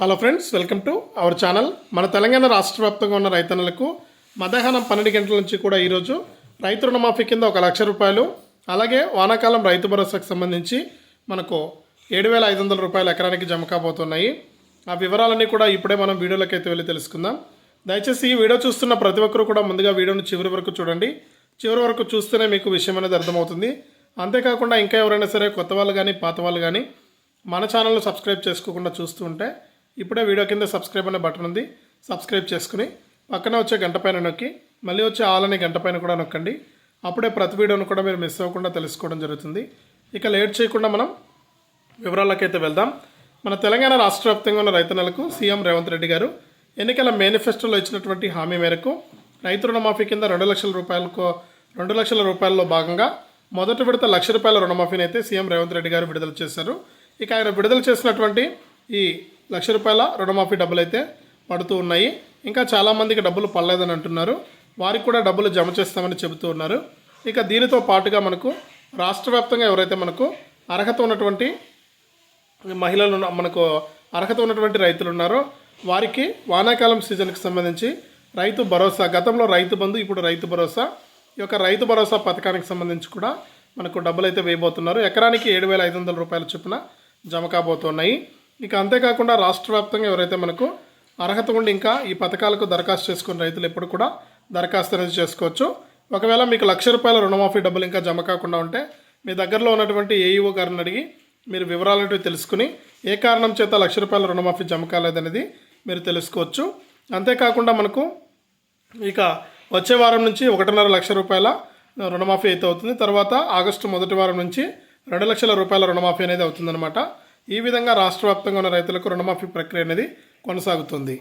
Hello friends welcome to our channel మన తెలంగాణ రాష్ట్ర వ్యాప్తంగా ఉన్న రైతన్నలకు మధ్యాహ్నం పన్నెండు గంటల నుంచి కూడా ఈరోజు రైతు రుణమాఫీ కింద ఒక లక్ష రూపాయలు అలాగే వానాకాలం రైతు భరోసాకు సంబంధించి మనకు ఏడు వేల ఐదు వందల రూపాయలు ఎకరానికి జమ కాబోతున్నాయి. ఆ వివరాలన్నీ కూడా ఇప్పుడే మనం వీడియోలోకి అయితే వెళ్ళి తెలుసుకుందాం. దయచేసి ఈ వీడియో చూస్తున్న ప్రతి ఒక్కరు కూడా ముందుగా వీడియోని చివరి వరకు చూడండి. చివరి వరకు చూస్తేనే మీకు విషయం అనేది అర్థమవుతుంది. అంతేకాకుండా ఇంకా ఎవరైనా సరే కొత్త వాళ్ళు కానీ పాత వాళ్ళు కానీ మన ఛానల్ను సబ్స్క్రైబ్ చేసుకోకుండా చూస్తూ ఉంటే ఇప్పుడే వీడియో కింద సబ్స్క్రైబ్ అనే బటన్ ఉంది. సబ్స్క్రైబ్ చేసుకుని పక్కన వచ్చే గంట పైన నొక్కి మళ్ళీ వచ్చే ఆల్ అనే గంట పైన కూడా నొక్కండి. అప్పుడే ప్రతి వీడియోను కూడా మీరు మిస్ అవ్వకుండా తెలుసుకోవడం జరుగుతుంది. ఇక లేట్ చేయకుండా మనం వివరాలకైతే వెళ్దాం. మన తెలంగాణ రాష్ట్ర వ్యాప్తంగా ఉన్న రైతన్నలకు సీఎం రేవంత్ రెడ్డి గారు ఎన్నికల మేనిఫెస్టోలో ఇచ్చినటువంటి హామీ మేరకు రైతు రుణమాఫీ కింద రెండు లక్షల రూపాయలకు రెండు లక్షల రూపాయల్లో భాగంగా మొదటి విడత లక్ష రూపాయల రుణమాఫీని అయితే సీఎం రేవంత్ రెడ్డి గారు విడుదల చేశారు. ఇక ఆయన విడుదల చేసినటువంటి ఈ లక్ష రూపాయల రుణమాఫీ డబ్బులు అయితే పడుతూ ఉన్నాయి. ఇంకా చాలామందికి డబ్బులు పడలేదని అంటున్నారు. వారికి కూడా డబ్బులు జమ చేస్తామని చెబుతూ ఉన్నారు. ఇక దీనితో పాటుగా మనకు రాష్ట్ర వ్యాప్తంగా ఎవరైతే మనకు అర్హత ఉన్నటువంటి మహిళలు మనకు అర్హత ఉన్నటువంటి రైతులు ఉన్నారో వారికి వానాకాలం సీజన్కి సంబంధించి రైతు భరోసా గతంలో రైతు బంధు ఇప్పుడు రైతు భరోసా ఈ యొక్క రైతు భరోసా పథకానికి సంబంధించి కూడా మనకు డబ్బులు అయితే వేయబోతున్నారు. ఎకరానికి ఏడు వేల ఐదు వందల రూపాయల చొప్పున జమ కాబోతున్నాయి. ఇక అంతేకాకుండా రాష్ట్ర వ్యాప్తంగా ఎవరైతే మనకు అర్హత ఉండి ఇంకా ఈ పథకాలకు దరఖాస్తు చేసుకున్న రైతులు ఎప్పుడు కూడా దరఖాస్తు అనేది చేసుకోవచ్చు. ఒకవేళ మీకు లక్ష రూపాయల రుణమాఫీ డబ్బులు ఇంకా జమ కాకుండా ఉంటే మీ దగ్గరలో ఉన్నటువంటి ఏఈఓ గారిని అడిగి మీరు వివరాలు తెలుసుకుని ఏ కారణం చేత లక్ష రూపాయల రుణమాఫీ జమ కాలేదనేది మీరు తెలుసుకోవచ్చు. అంతేకాకుండా మనకు ఇక వచ్చే వారం నుంచి ఒకటిన్నర లక్ష రూపాయల రుణమాఫీ అయితే అవుతుంది. తర్వాత ఆగస్టు మొదటి వారం నుంచి రెండు లక్షల రూపాయల రుణమాఫీ అనేది అవుతుందన్నమాట. ఈ విధంగా రాష్ట్ర వ్యాప్తంగా ఉన్న రైతులకు రుణమాఫీ ప్రక్రియ అనేది కొనసాగుతుంది.